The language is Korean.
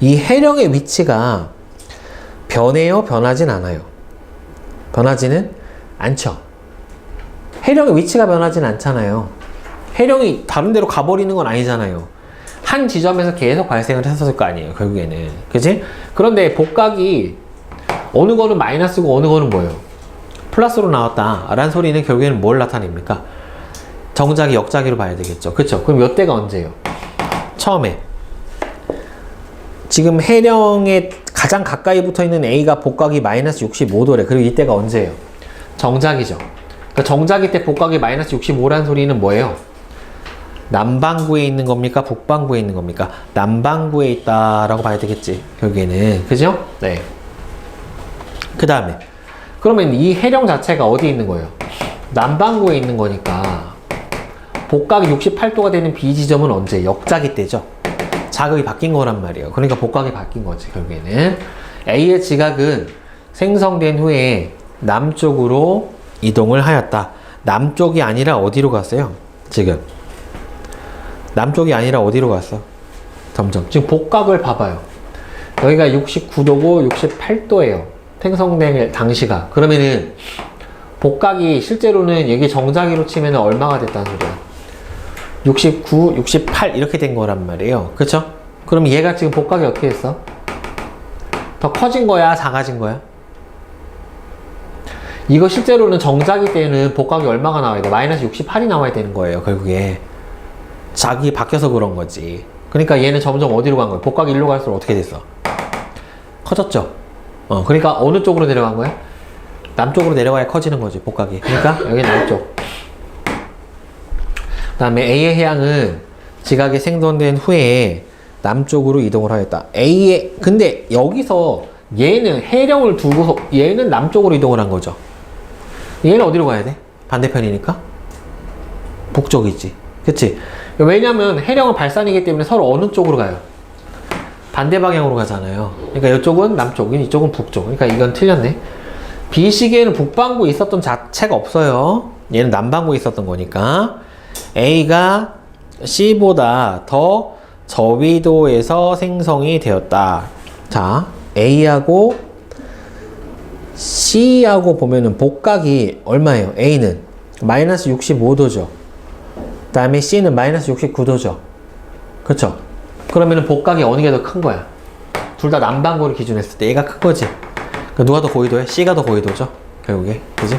이 해령의 위치가 변해요? 변하진 않아요? 변하지는 않죠. 해령의 위치가 변하진 않잖아요. 해령이 다른 데로 가버리는 건 아니잖아요. 한 지점에서 계속 발생을 했었을 거 아니에요, 결국에는. 그지? 그런데 복각이 어느 거는 마이너스고 어느 거는 뭐예요? 플러스로 나왔다. 라는 소리는 결국에는 뭘 나타냅니까? 정작이 역작이로 봐야 되겠죠. 그쵸? 그럼 몇 대가 언제예요? 처음에. 지금 해령에 가장 가까이 붙어 있는 A가 복각이 마이너스 65도래. 그리고 이때가 언제예요? 정작이죠. 그러니까 정작이 때 복각이 마이너스 65라는 소리는 뭐예요? 남반구에 있는 겁니까? 북반구에 있는 겁니까? 남반구에 있다라고 봐야 되겠지. 결국에는. 그죠? 네. 그 다음에. 그러면 이 해령 자체가 어디 있는 거예요? 남반구에 있는 거니까. 복각이 68도가 되는 B 지점은 언제? 역작이 때죠. 자극이 바뀐 거란 말이에요. 그러니까 복각이 바뀐 거지, 결국에는. A의 지각은 생성된 후에 남쪽으로 이동을 하였다. 남쪽이 아니라 어디로 갔어요? 지금. 남쪽이 아니라 어디로 갔어? 점점. 지금 복각을 봐봐요. 여기가 69도고 68도예요. 생성된 당시가. 그러면은 복각이 실제로는 여기 정자기로 치면 얼마가 됐다는 소리야? 69, 68 이렇게 된 거란 말이에요. 그쵸? 그럼 얘가 지금 복각이 어떻게 됐어? 더 커진 거야? 작아진 거야? 이거 실제로는 정자기 때는 복각이 얼마가 나와야 돼? 마이너스 68이 나와야 되는 거예요, 결국에. 자기 바뀌어서 그런 거지. 그러니까 얘는 점점 어디로 간 거야? 복각이 일로 갈수록 어떻게 됐어? 커졌죠? 어, 그러니까 어느 쪽으로 내려간 거야? 남쪽으로 내려가야 커지는 거지, 복각이. 그러니까 여기 남쪽. 그 다음에 A의 해양은 지각이 생성된 후에 남쪽으로 이동을 하였다. A의, 근데 여기서 얘는 해령을 두고서 얘는 남쪽으로 이동을 한 거죠. 얘는 어디로 가야 돼? 반대편이니까? 북쪽이지. 그치? 왜냐면 해령은 발산이기 때문에 서로 어느 쪽으로 가요? 반대 방향으로 가잖아요. 그러니까 이쪽은 남쪽, 이쪽은 북쪽. 그러니까 이건 틀렸네. B 시계는 북반구에 있었던 자체가 없어요. 얘는 남반구에 있었던 거니까. A가 C보다 더 저위도에서 생성이 되었다. 자, A하고 C하고 보면은 복각이 얼마예요? A는 마이너스 65도죠. 그 다음에 C는 마이너스 69도죠. 그쵸? 그러면은 복각이 어느 게 더 큰 거야? 둘 다 남반구를 기준으로 했을 때 얘가 큰 거지. 그 누가 더 고위도해? C가 더 고위도죠. 결국에. 그지?